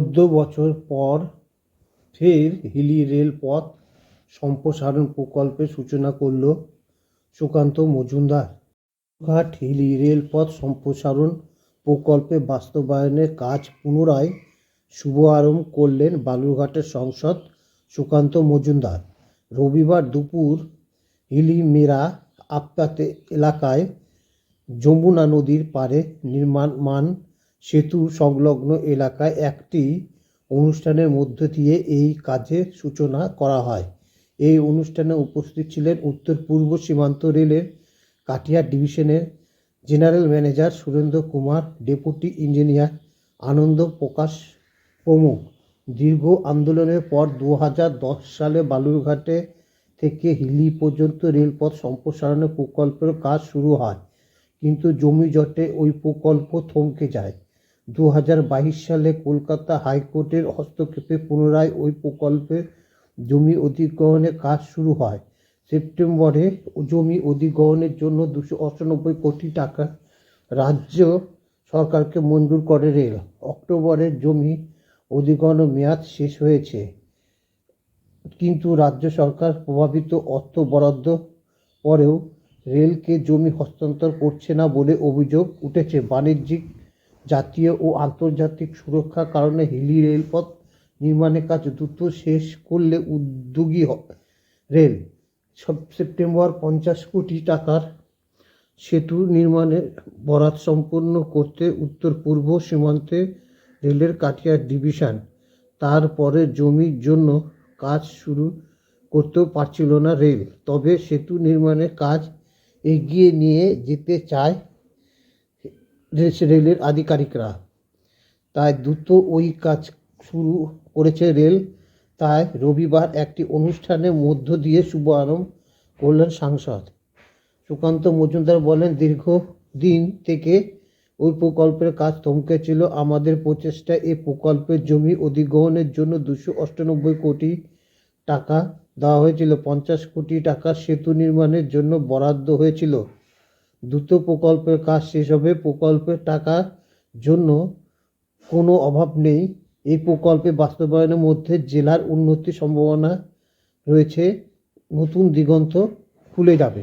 চোদ্দ বছর পর ফের হিলি রেলপথ সম্প্রসারণ প্রকল্পের সূচনা করল সুকান্ত মজুমদার। ঘাট হিলি রেলপথ সম্প্রসারণ প্রকল্পে বাস্তবায়নের কাজ পুনরায় শুভারম্ভ করলেন বালুরঘাটের সংসদ সুকান্ত মজুমদার। রবিবার দুপুর হিলিমেরা আপতাতে এলাকায় যমুনা নদীর পাড়ে নির্মাণমান সেতু সংলগ্ন এলাকায় একটি অনুষ্ঠানের মধ্য দিয়ে এই কাজের সূচনা করা হয়। এই অনুষ্ঠানে উপস্থিত ছিলেন উত্তর পূর্ব সীমান্ত রেলের কাটিয়ার ডিভিশনের general manager Surendra Kumar, deputy engineer Anand Prakash প্রমুখ। দীর্ঘ আন্দোলনের পর দু হাজার দশ সালে বালুরঘাটে থেকে হিলি পর্যন্ত রেলপথ সম্প্রসারণের প্রকল্পের কাজ শুরু হয়, কিন্তু জমি জটে ওই প্রকল্প থমকে যায়। দু হাজার বাইশ সালে কলকাতা হাইকোর্টের হস্তক্ষেপে পুনরায় ওই প্রকল্পের জমি অধিগ্রহণের কাজ শুরু হয়। সেপ্টেম্বরে জমি অধিগ্রহণের জন্য দুশো অষ্টানব্বই কোটি টাকা রাজ্য সরকারকে মঞ্জুর করে রেল। অক্টোবরে জমি অধিগ্রহণের মেয়াদ শেষ হয়েছে। কিন্তু রাজ্য সরকার প্রভাবিত অর্থ বরাদ্দ পরেও রেলকে জমি হস্তান্তর করছে না বলে অভিযোগ উঠেছে। বাণিজ্যিক জাতীয় ও আন্তর্জাতিক সুরক্ষার কারণে হিলি রেলপথ নির্মাণের কাজ দ্রুত শেষ করলে উদ্যোগী রেল। সব সেপ্টেম্বর পঞ্চাশ কোটি টাকার সেতু নির্মাণের বরাত সম্পন্ন করতে উত্তর পূর্ব সীমান্তে রেলের কাটিয়ার ডিভিশন। তারপরে জমির জন্য কাজ শুরু করতেও পারছিল না রেল। তবে সেতু নির্মাণের কাজ এগিয়ে নিয়ে যেতে চায় রেলের আধিকারিকরা। তাই দ্রুত ওই কাজ শুরু করেছে রেল। তাই রবিবার একটি অনুষ্ঠানের মধ্য দিয়ে শুভারম্ভ করলেন সাংসদ। সুকান্ত মজুমদার বলেন দীর্ঘদিন থেকে ওই প্রকল্পের কাজ থমকে ছিল। আমাদের প্রচেষ্টায় এই প্রকল্পের জমি অধিগ্রহণের জন্য দুশো অষ্টানব্বই কোটি টাকা দেওয়া হয়েছিল। পঞ্চাশ কোটি টাকা সেতু নির্মাণের জন্য বরাদ্দ হয়েছিল। দ্রুত প্রকল্পের কাজ শেষ হবে। প্রকল্পের টাকার জন্য কোনো অভাব নেই। এই প্রকল্পে বাস্তবায়নের মধ্যে জেলার উন্নতির সম্ভাবনা রয়েছে। নতুন দিগন্ত খুলে যাবে।